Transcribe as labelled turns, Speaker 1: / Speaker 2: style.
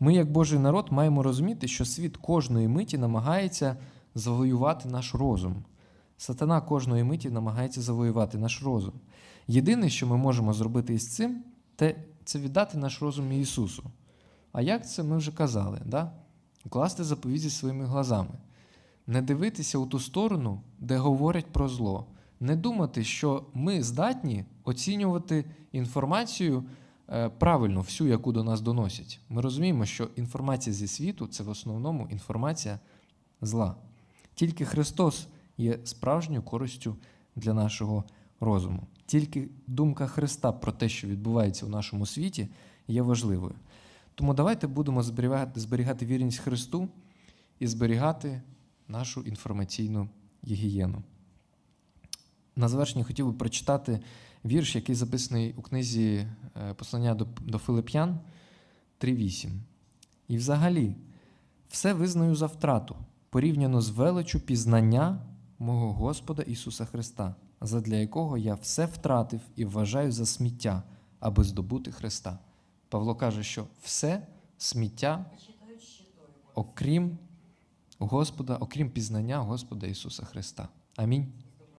Speaker 1: Ми, як Божий народ, маємо розуміти, що світ кожної миті намагається завоювати наш розум. Сатана кожної миті намагається завоювати наш розум. Єдине, що ми можемо зробити із цим, це віддати наш розум Ісусу. А як це ми вже казали? Да? Укласти заповіді своїми глазами. Не дивитися у ту сторону, де говорять про зло. Не думати, що ми здатні оцінювати інформацію е, правильно, всю, яку до нас доносять. Ми розуміємо, що інформація зі світу це в основному інформація зла. Тільки Христос є справжньою користю для нашого розуму. Тільки думка Христа про те, що відбувається у нашому світі, є важливою. Тому давайте будемо зберігати, зберігати вірність Христу і зберігати нашу інформаційну гігієну. На завершення хотів би прочитати вірш, який записаний у книзі е, Послання до, до Филип'ян 3.8. І взагалі, все визнаю за втрату, порівняно з величу пізнання мого Господа Ісуса Христа, задля якого я все втратив і вважаю за сміття, аби здобути Христа. Павло каже, що все сміття, окрім Господа, окрім пізнання Господа Ісуса Христа. Амінь.